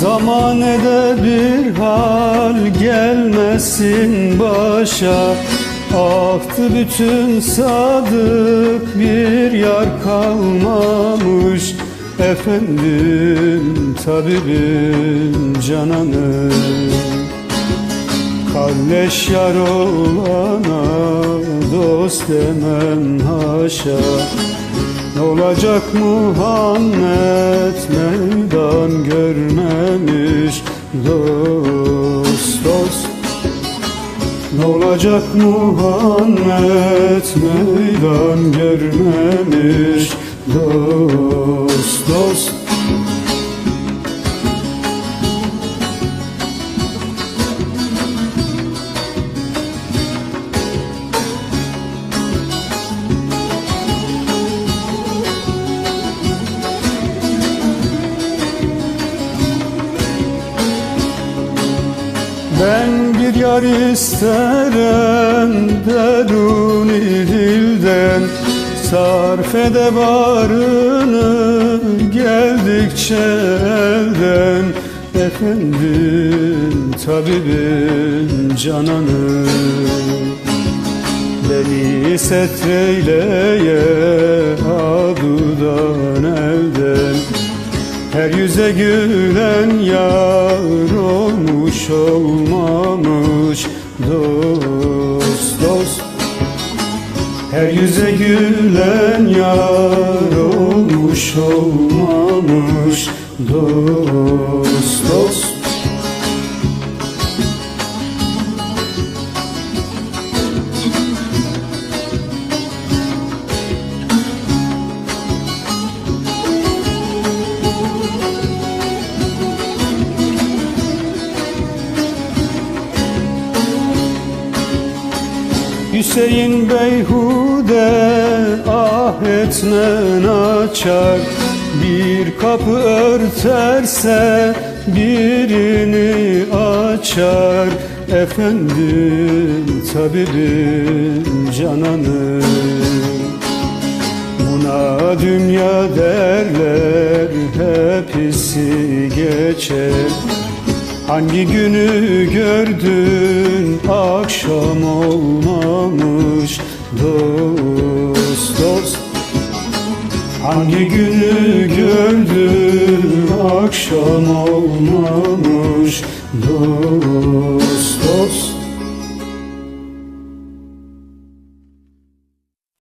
Zamanede bir hal gelmesin başa. Aktı bütün sadık bir yar kalmamış. Efendim tabibim cananım. Kalleş yar olana dost demem haşa. Ne olacak Muhammed meydan görmemiş dost dost. Ne olacak Muhammed meydan görmemiş dost dost Ben bir yar isterim deruni dilden Sarf ede barını geldikçe elden. Efendim tabibim cananım. Beni setreyleye adudan elden her yüze gülen yar olmuş olmamış dost dost. Her yüze gülen yar olmuş olmamış dost Hüseyin beyhude ah etmen açar. Bir kapı örterse birini açar. Efendim tabibim cananım. Buna dünya derler hepsi geçer Hangi günü gördün? Akşam olmamış. Dost dost. Hangi günü gördün? Akşam olmamış. Dost